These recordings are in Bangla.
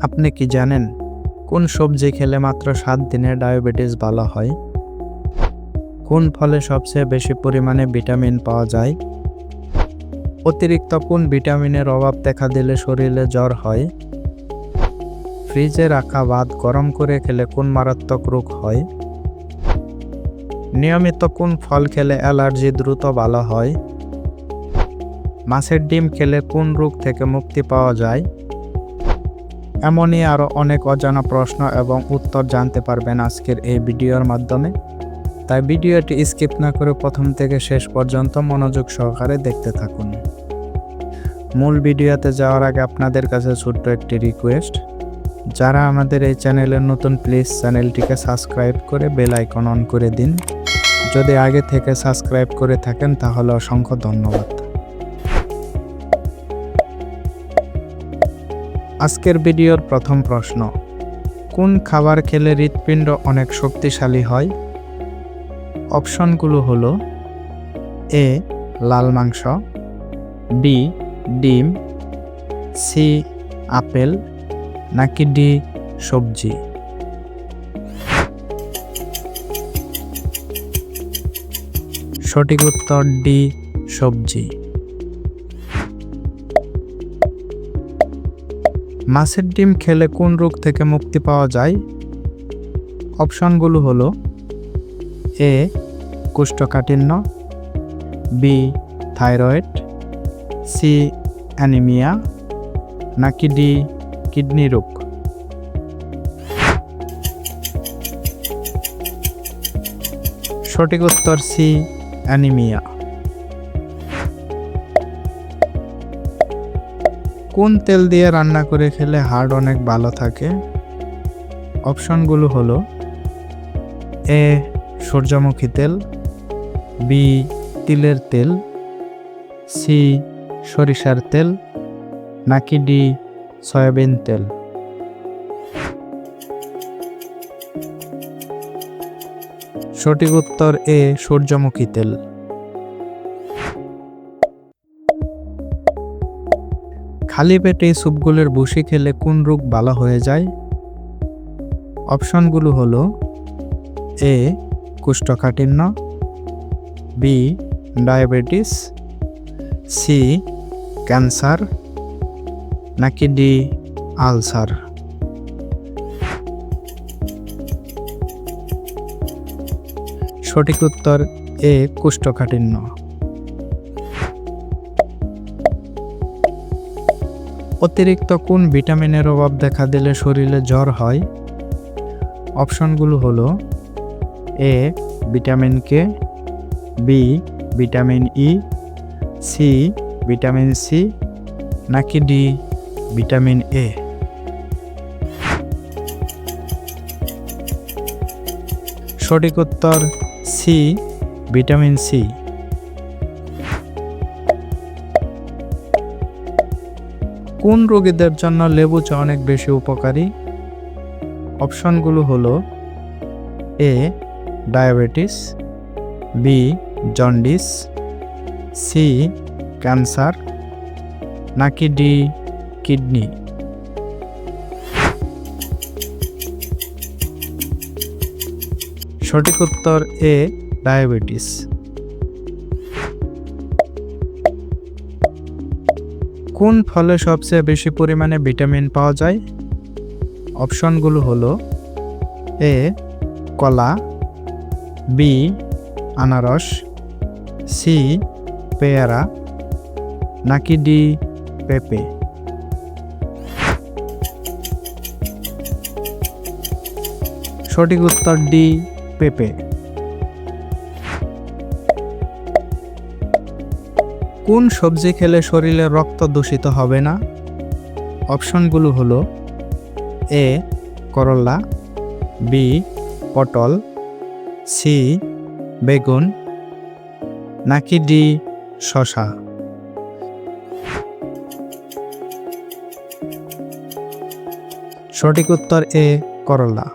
আপনি কি জানেন কোন সবজি খেলে মাত্র সাত দিনে ডায়াবেটিস ভালো হয়? কোন ফলে সবচেয়ে বেশি পরিমাণে ভিটামিন পাওয়া যায়? অতিরিক্ত কোন ভিটামিনের অভাব দেখা দিলে শরীরে জ্বর হয়? ফ্রিজে রাখা ভাত গরম করে খেলে কোন মারাত্মক রোগ হয়? নিয়মিত কোন ফল খেলে অ্যালার্জি দ্রুত ভালো হয়? মাছের ডিম খেলে কোন রোগ থেকে মুক্তি পাওয়া যায়? এমনই আরও অনেক অজানা প্রশ্ন এবং উত্তর জানতে পারবেন আজকের এই ভিডিওর মাধ্যমে। তাই ভিডিওটি স্কিপ না করে প্রথম থেকে শেষ পর্যন্ত মনোযোগ সহকারে দেখতে থাকুন। মূল ভিডিওতে যাওয়ার আগে আপনাদের কাছে ছোট্ট একটি রিকোয়েস্ট যারা আমাদের এই চ্যানেলের নতুন প্লিজ চ্যানেলটিকে সাবস্ক্রাইব করে বেল আইকন অন করে দিন। যদি আগে থেকে সাবস্ক্রাইব করে থাকেন তাহলে অসংখ্য ধন্যবাদ। আজকের ভিডিওর প্রথম প্রশ্ন, কোন খাবার খেলে হৃৎপিণ্ড অনেক শক্তিশালী হয়? অপশনগুলো হলো, এ, লাল মাংস, বি, ডিম, সি, আপেল, নাকি ডি, সবজি? সঠিক উত্তর ডি, সবজি। মাছের ডিম খেলে কোন রোগ থেকে মুক্তি পাওয়া যায়? অপশনগুলো হলো এ, কোষ্ঠকাঠিন্য, বি, থাইরয়েড, সি, অ্যানিমিয়া, নাকি ডি, কিডনি রোগ। সঠিক উত্তর সি, অ্যানিমিয়া। কোন তেল দিয়ে রান্না করে খেলে হার্ট অনেক ভালো থাকে? অপশনগুলো হলো এ, সূর্যমুখী তেল, বি, তিলের তেল, সি, সরিষার তেল, নাকি ডি, সয়াবিন তেল। সঠিক উত্তর এ, সূর্যমুখী তেল। খালি পেটে স্যুপগুলোর বসি খেলে কোন রোগ ভালো হয়ে যায়? অপশনগুলো হলো এ, কোষ্ঠকাঠিন্য, বি, ডায়াবেটিস, সি, ক্যান্সার, নাকি ডি, আলসার। সঠিক উত্তর এ, কোষ্ঠকাঠিন্য। অতিরিক্ত কোন ভিটামিনের অভাব দেখা দিলে শরীরে জ্বর হয়? অপশনগুলো হলো, A, vitamin K, B, vitamin E, C, vitamin C, নাকি ডি, ভিটামিন এ। সঠিক উত্তর সি, ভিটামিন সি। কোন রোগীদের জন্য লেবু চা অনেক বেশি উপকারী? অপশনগুলো হলো, A, diabetes, B, jaundice, C, cancer, নাকি ডি, কিডনি। সঠিক উত্তর এ, ডায়াবেটিস। কোন ফলে সবচেয়ে বেশি পরিমাণে ভিটামিন পাওয়া যায়? অপশনগুলো হলো এ, কলা, বি, আনারস, সি, পেয়ারা, নাকি ডি, পেঁপে। সঠিক উত্তর ডি, পেঁপে। কোন সবজি খেলে শরীরে রক্ত দূষিত হবে না? অপশনগুলো হলো এ, করলা, বি, পটল, সি, বেগুন, নাকি ডি শশা সঠিক উত্তর এ, করলা।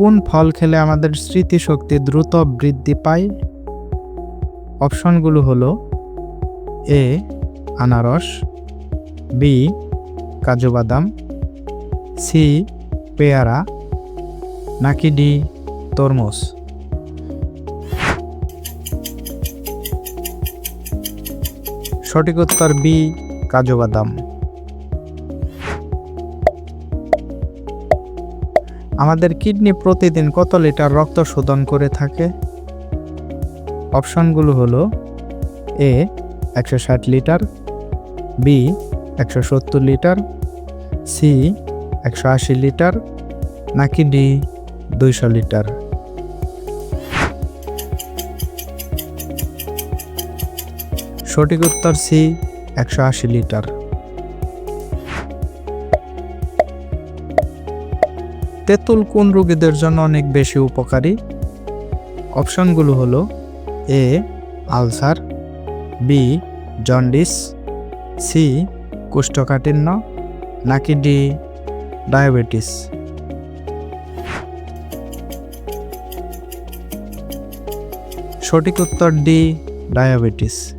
কোন ফল খেলে আমাদের স্মৃতিশক্তি দ্রুত বৃদ্ধি পায়? অপশনগুলো হলো এ, আনারস, বি কাজু বাদাম সি, পেয়ারা, নাকি ডি, তরমুজ? সঠিক উত্তর বি কাজু বাদাম আমাদের কিডনি প্রতিদিন কত লিটার রক্ত শোধন করে থাকে? অপশনগুলো হলো, এ, একশো ষাট লিটার, বি, একশো সত্তর লিটার, সি, একশো আশি লিটার, নাকি ডি, দুইশো লিটার। সঠিক উত্তর সি, একশো আশি লিটার। তেঁতুল কোন রোগীদের জন্য অনেক বেশি উপকারী? অপশনগুলো হলো A, ulcer, B, jaundice, C, কোষ্ঠকাঠিন্য, নাকি ডি, ডায়াবেটিস। সঠিক উত্তর ডি, ডায়াবেটিস।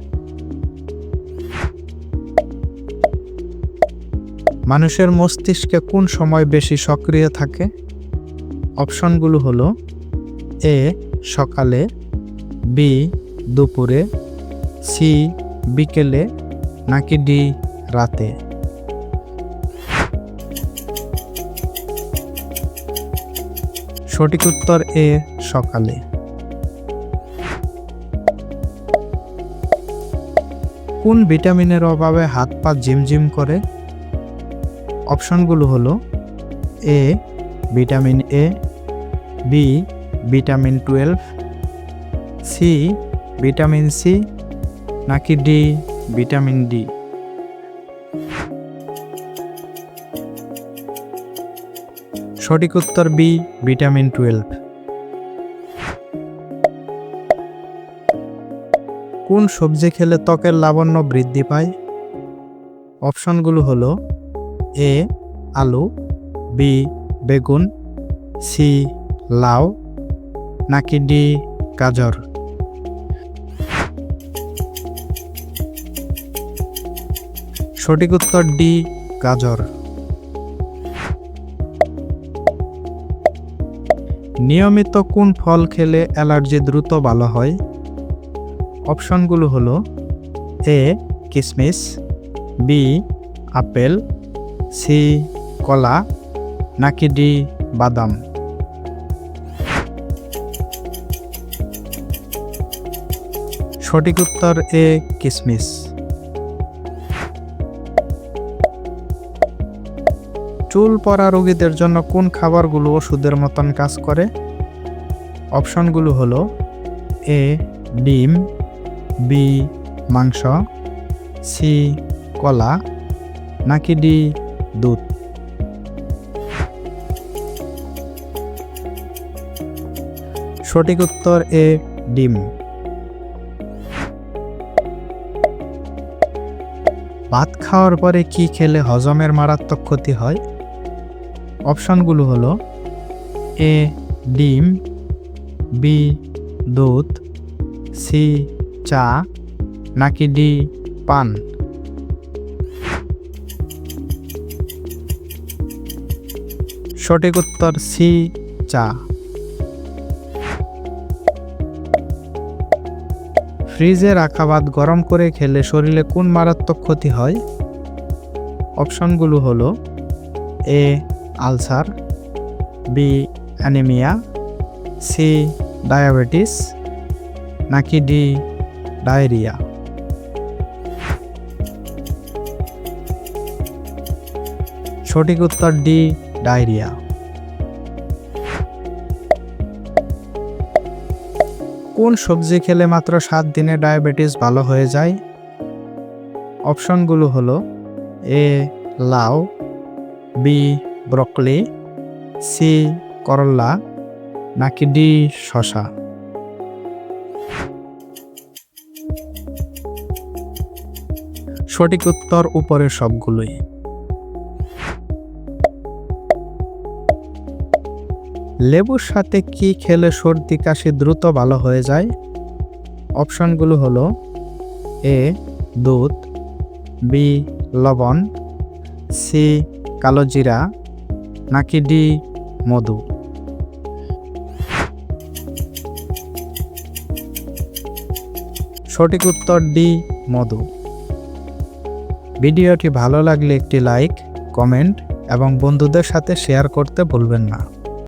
মানুষের মস্তিষ্কে কোন সময় বেশি সক্রিয় থাকে? অপশনগুলো হলো এ, সকালে, বি, দুপুরে, সি, বিকেলে, নাকি ডি, রাতে। সঠিক উত্তর এ, সকালে। কোন ভিটামিনের অভাবে হাত পা ঝিমঝিম করে? অপশনগুলো হলো A, vitamin A B vitamin twelve C vitamin C নাকি ডি ভিটামিন ডি সঠিক উত্তর বি ভিটামিন টুয়েলভ কোন সবজি খেলে ত্বকের লাবণ্য বৃদ্ধি পায়? অপশনগুলো হলো এ আলু বি বেগুন সি লাউ, নাকি ডি গাজর? সঠিক উত্তর ডি গাজর। নিয়মিত কোন ফল খেলে অ্যালার্জি দ্রুত ভালো হয়? অপশনগুলো হলো এ কিশমিশ বি, আপেল, সি, কলা, নাকি ডি বাদাম? সঠিক উত্তর এ কিশমিশ চুল পড়া রোগীদের জন্য কোন খাবারগুলো ওষুধের মতন কাজ করে? অপশনগুলো হলো এ, ডিম, বি, মাংস, সি, কলা, নাকি ডি, দুধ। সঠিক উত্তর এ, ডিম। ভাত খাওয়ার পরে কি খেলে হজমের মারাত্মক ক্ষতি হয়? অপশনগুলো হলো এ, ডিম, বি, দুধ, সি, চা, নাকি ডি, পান। সঠিক উত্তর সি, চা। ফ্রিজে রাখা ভাত গরম করে খেলে শরীরে কোন মারাত্মক ক্ষতি হয়? অপশনগুলো হলো A, ulcer, B, anaemia, C, diabetes, নাকি ডি, ডায়রিয়া। সঠিক উত্তর ডি, ডায়রিয়া। কোন সবজি খেলে মাত্র সাত দিনে ডায়াবেটিস ভালো হয়ে যায়? অপশনগুলো হলো এ, লাউ, বি, ব্রকলি, সি, করলা, নাকি ডি শশা সঠিক উত্তর উপরের সবগুলোই। লেবুর সাথে কি খেলে সর্দি কাশি দ্রুত ভালো হয়ে যায়? অপশনগুলো হলো এ, দুধ, বি, লবণ, সি কালোজিরা নাকি ডি, মধু। সঠিক উত্তর ডি, মধু। ভিডিওটি ভালো লাগলে একটি লাইক, কমেন্ট এবং বন্ধুদের সাথে শেয়ার করতে ভুলবেন না।